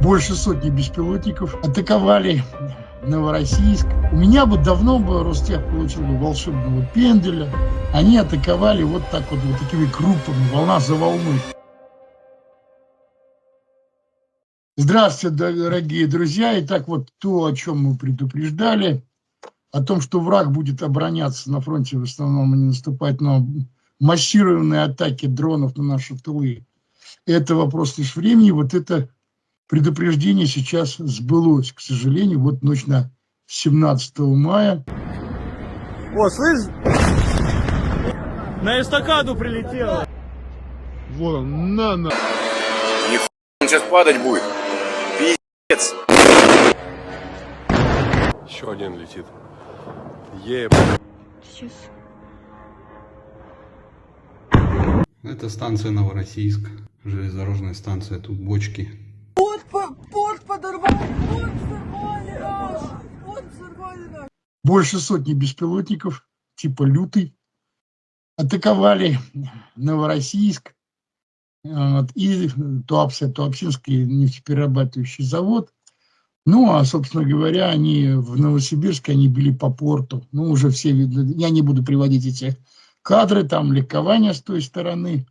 больше сотни беспилотников, атаковали Новороссийск. У меня бы давно бы Ростех получил бы волшебного пенделя. Они атаковали вот так вот, вот такими группами, волна за волной. Здравствуйте, дорогие друзья. Итак, вот то, о чем мы предупреждали, о том, что враг будет обороняться на фронте, в основном не наступать, но массированные атаки дронов на наши тылы. Это вопрос лишь времени. Вот это предупреждение сейчас сбылось, к сожалению. Вот ночь на 17 мая. О, слышь? На эстакаду прилетело. Вот он, на, на. Он сейчас падать будет. Пиздец. Еще один летит. Еб. Сейчас. Это станция Новороссийск, железнодорожная станция, тут бочки. Больше сотни беспилотников, типа «Лютый», атаковали Новороссийск вот, и Туапсе, Туапсинский нефтеперерабатывающий завод. Ну, а, собственно говоря, они в Новосибирске, они били по порту. Ну, уже все видно. Я не буду приводить эти кадры, там ликование с той стороны.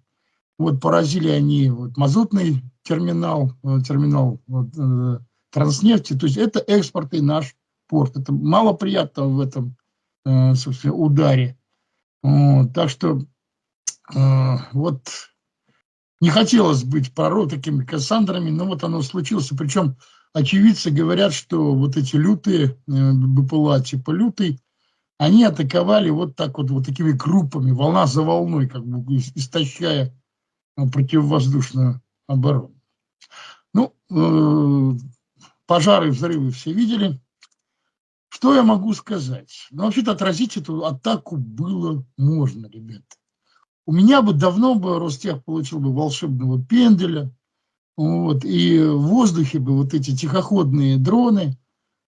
Вот поразили они вот, мазутный терминал, э, терминал вот, э, транснефти. То есть это экспортный наш порт. Это мало приятного в этом, э, собственно, ударе. Вот, так что э, вот не хотелось быть пророк такими Кассандрами, но вот оно случилось. Причем очевидцы говорят, что вот эти лютые, э, БПЛА типа лютый, они атаковали вот так вот, вот такими группами, волна за волной, как бы ис- истощая противовоздушную оборону. Ну, э, пожары, взрывы все видели. Что я могу сказать? Ну, вообще-то отразить эту атаку было можно, ребята. У меня бы давно бы Ростех получил бы волшебного пенделя, вот, и в воздухе бы вот эти тихоходные дроны,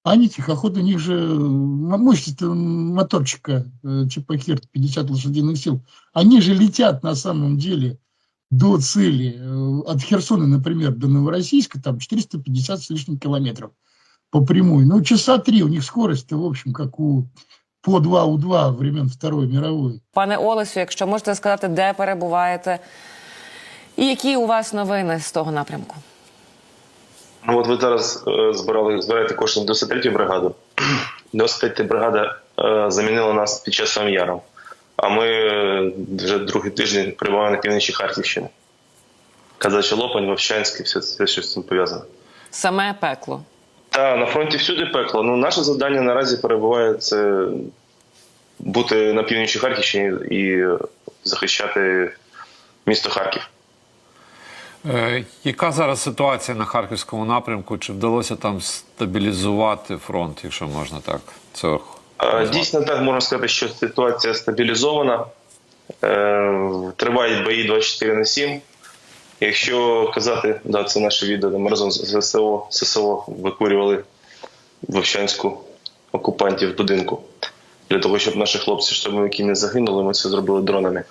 они тихоходные, у них же мощность моторчика э, типа Херт 50 лошадиных сил, они же летят на самом деле до цели. Э, От Херсона, например, до Новороссийска, там 450 с лишним километров по прямой. Ну, часа три, у них скорость, в общем, как у по 2 у 2 времен Второй мировой. Пане Олесю, якщо можете сказати, де перебуваєте, і які у вас новини з того напрямку? Ну, от ви зараз е, збирали збираєте кошти на 93-ю бригаду. 93-я бригада е, замінила нас під час яром. А ми е, вже другий тиждень перебуваємо на півночі Харківщини. Казачий Лопань, Вовчанськ і все, все, що з цим пов'язано. Саме пекло. Та на фронті всюди пекло. Ну, наше завдання наразі перебуває це бути на півночі Харківщині і захищати місто Харків. Е, Яка зараз ситуація на харківському напрямку? Чи вдалося там стабілізувати фронт, якщо можна так? Це Е? Дійсно, так можна сказати, що ситуація стабілізована. Е, Тривають бої 24 на 7. Якщо казати, да, це наше відео, ми разом з ССО, ССО викурювали Вовчанську окупантів в будинку. Для того, щоб наші хлопці, штурмовики не загинули, ми це зробили дронами.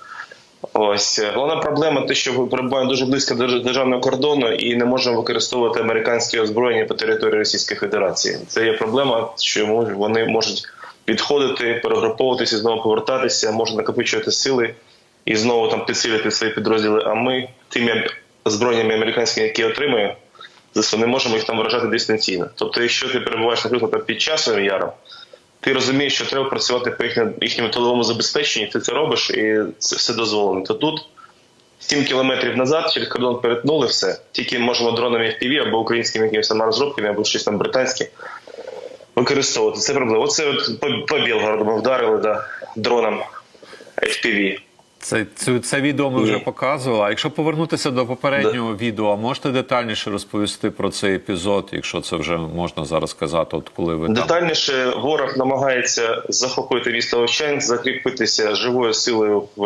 Ось е, головна проблема те, що ми перебуваємо дуже близько до державного кордону і не можемо використовувати американське озброєння по території Російської Федерації. Це є проблема, що вони можуть відходити, перегруповуватися, знову повертатися, можуть накопичувати сили і знову там підсилити свої підрозділи. А ми тими збройнями американськими, які отримуємо, ЗСУ, не можемо їх там вражати дистанційно. Тобто, якщо ти перебуваєш, наприклад, під часом яром, ти розумієш, що треба працювати по їхньому, їхньому тиловому забезпеченні, ти це робиш, і це все дозволено. То тут 7 кілометрів назад через кордон перетнули все. Тільки можемо дронами FPV або українськими якимись розробками, або щось там британське використовувати. Це проблема. Оце от по, по Білгороду ми вдарили да, дроном FPV. Це, це, це відео ми вже показували. А якщо повернутися до попереднього відео, можете детальніше розповісти про цей епізод, якщо це вже можна зараз сказати, от коли ви там. Детальніше ворог намагається захопити місто Овчанськ, закріпитися живою силою в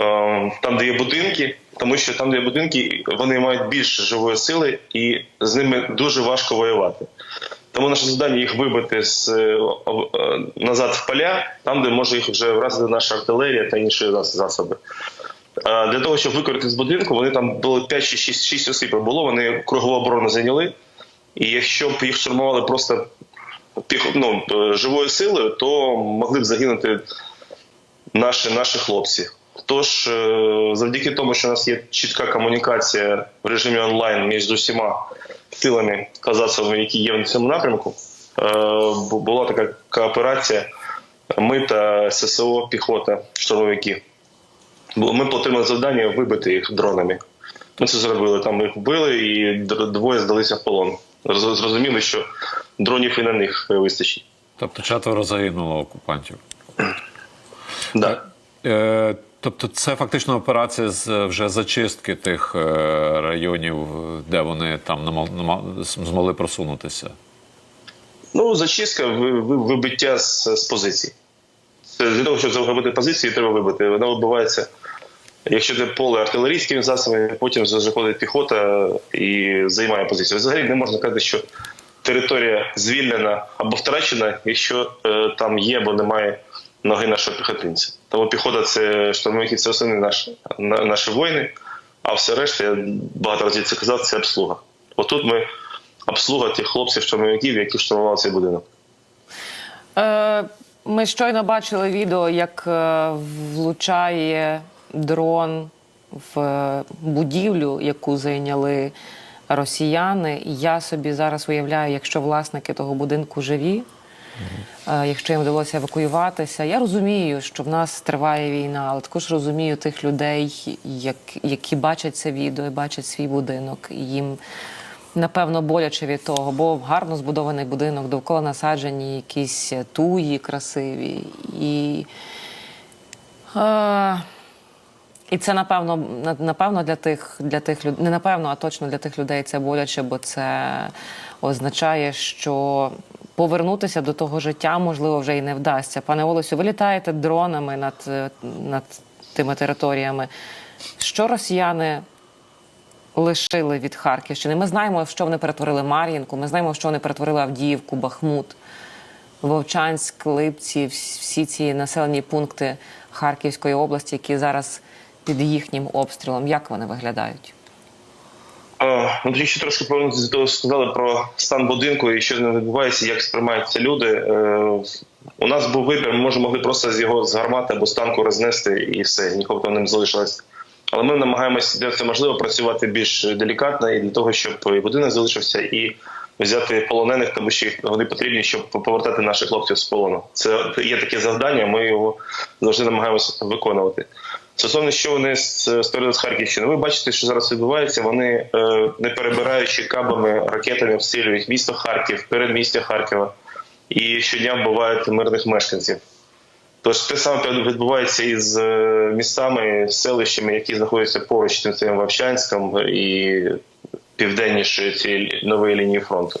е, там, де є будинки, тому що там, де є будинки, вони мають більше живої сили, і з ними дуже важко воювати. Тому наше завдання їх вибити з е, е, назад в поля, там, де може їх вже вразити наша артилерія та інші засоби. Е, Для того, щоб викорити з будинку, вони там було 5 чи 6, 6 осіб було, вони кругову оборону зайняли. І якщо б їх штурмували просто ну, живою силою, то могли б загинути наші, наші хлопці. Тож, е, завдяки тому, що у нас є чітка комунікація в режимі онлайн між усіма силами казацовими, які є в цьому напрямку, е, була така кооперація. Ми та ССО, піхота, штурмовики. Ми отримали завдання вибити їх дронами. Ми це зробили. Там їх вбили, і двоє здалися в полон. Зрозуміли, що дронів і на них вистачить. Тобто четверо загинуло окупантів. Да. Е, тобто, це фактично операція з вже зачистки тих е, районів, де вони там змогли просунутися. Ну, зачистка, ви- ви- вибиття з, з позицій. Це для того, щоб загубити позиції, треба вибити. Вона вибивається, якщо це поле артилерійськими засобами, потім заходить піхота і займає позицію. Взагалі не можна казати, що територія звільнена або втрачена, якщо е, там є або немає ноги нашого піхотинця. Тому піхота це штурмовики, це основні наші, на- наші воїни, а все решта, я багато разів це казав, це обслуга. Отут ми обслуга тих хлопців, штурмовиків, які штурмували цей будинок. Е, ми щойно бачили відео, як е, влучає дрон в е, будівлю, яку зайняли росіяни. Я собі зараз уявляю, якщо власники того будинку живі, якщо їм вдалося евакуюватися. Я розумію, що в нас триває війна, але також розумію тих людей, як, які бачать це відео і бачать свій будинок. І їм напевно боляче від того, бо гарно збудований будинок, довкола насаджені якісь туї красиві. І, е, і це напевно, напевно для тих, для тих людей, не напевно, а точно для тих людей це боляче, бо це означає, що повернутися до того життя можливо вже і не вдасться. Пане Олесю, ви літаєте дронами над, е, над тими територіями. Що росіяни лишили від Харківщини? Ми знаємо, що вони перетворили Мар'їнку, ми знаємо, що вони перетворили Авдіївку, Бахмут. Вовчанськ, Липці, всі ці населені пункти Харківської області, які зараз під їхнім обстрілом. Як вони виглядають? А, Ну, ще трошки повернутися до того, сказали про стан будинку і що з ним відбувається, як сприймаються люди. Е, У нас був вибір, ми може могли просто з його з гармати або з танку рознести і все, нікого там не залишилось. Але ми намагаємося, де це можливо, працювати більш делікатно і для того, щоб і будинок залишився, і взяти полонених, тому що вони потрібні, щоб повертати наших хлопців з полону. Це є таке завдання, ми його завжди намагаємося виконувати. Стосовно що вони створили з Харківщини, ви бачите, що зараз відбувається. Вони е, не перебираючи кабами, ракетами обстрілюють місто Харків, передмістя Харкова, і щодня вбивають мирних мешканців. Тож те саме відбувається і з е, містами, селищами, які знаходяться поруч тим самим Вовчанськом і південніше цієї нової лінії фронту.